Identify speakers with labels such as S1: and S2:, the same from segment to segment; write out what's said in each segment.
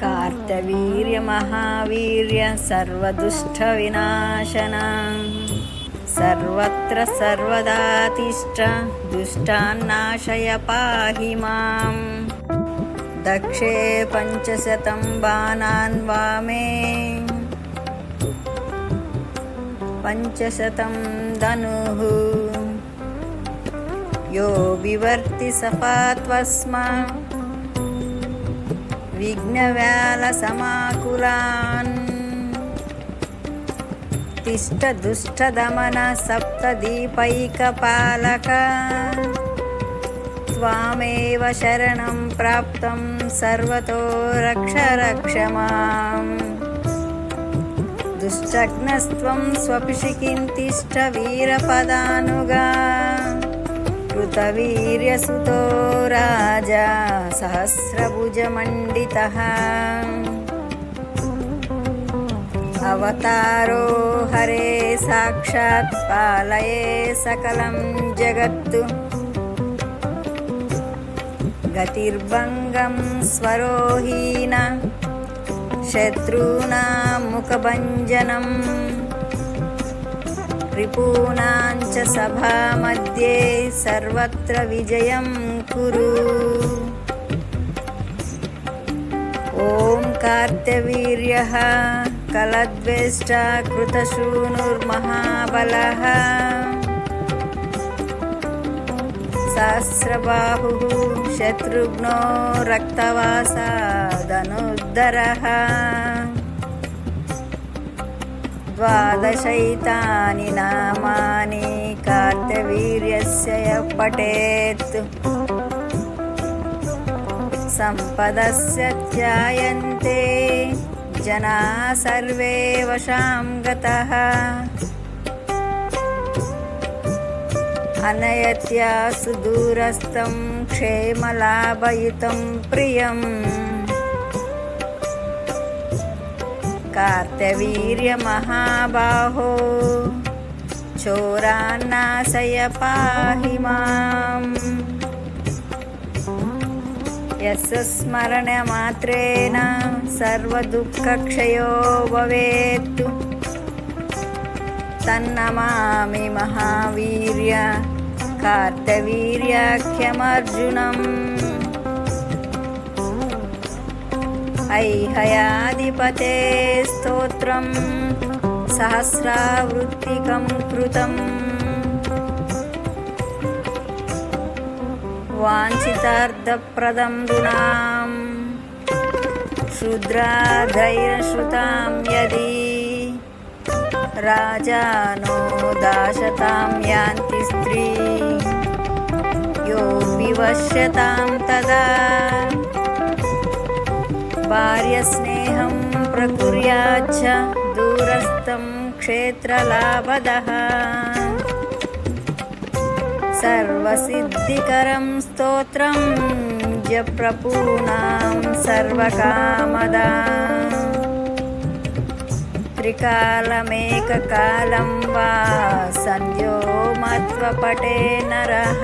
S1: कार्तवीर्यमहावीर्य सर्वदुष्टविनाशन सर्वत्र सर्वदातिष्ठ दुष्टान्नाशय पाहि माम् दक्षे पञ्चशतं बाणान् वामे पञ्चशतं धनुः यो विवर्ति सपात्वस्मा విఘ్నవ్యాల సమాకులాన్. తిష్ట దుష్ట దమన సప్త దీపైక పాలక. స్వామేవ శరణం ప్రాప్తం సర్వతో రక్ష రక్ష దుశ్చగ్నస్వం దుష్టఘ్నస్త్వం స్వపిషికిం తిష్ట వీరపదానుగా. कृतवीर्यसुतो राजा सहस्रभुजमण्डितः अवतारो हरे साक्षात् पालये सकलं जगत्तु गतिर्भङ्गं स्वरोहीन शत्रूणां मुखभञ्जनम् रिपूणां च सभामध्ये सर्वत्र विजयं कुरु ॐ कार्त्यवीर्यः कलद्वेष्टा कृतशूनुर्महाबलः सहस्रबाहुः शत्रुघ्नो रक्तवासादनुद्धरः द्वादशैतानि नामानि సంపదస్య పఠేత్ సంపదస్య ధ్యాయంతే జనా సర్వే వశాం గతః అనయత్యా సుదూరస్థం క్షేమలాభయుతం ప్రియం కార్తవీర్యమహాబాహో चोरान्नाशय पाहि माम् यस्य स्मरणमात्रेण सर्वदुःखक्षयो भवेत् तन्नमामि महावीर्य कार्तवीर्याख्यमर्जुनम् ऐहयाधिपते स्तोत्रं सहस्रावृत्तिकं कृतम् वाञ्छितार्थप्रदं नृणां शूद्राधैर्यश्रुतां यदि राजानो दाशतां यान्ति स्त्री यो विवश्यतां तदा भार्यस्नेहं प्रकुर्याच्च दूरस्थं क्षेत्रलाभदः। सर्वसिद्धिकरं स्तोत्रं जप्रपूणां सर्वकामदा। त्रिकालमेककालं वा सन्ध्यो मत्वपटे नरः।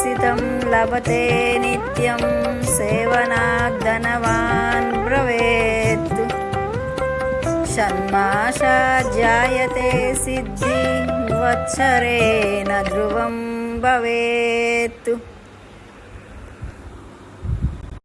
S1: दीप्सितं लभते नित्यं सेवनाद्धनवान् ब्रवेत् षण्मासा जायते सिद्धि वत्सरेण ध्रुवं भवेत्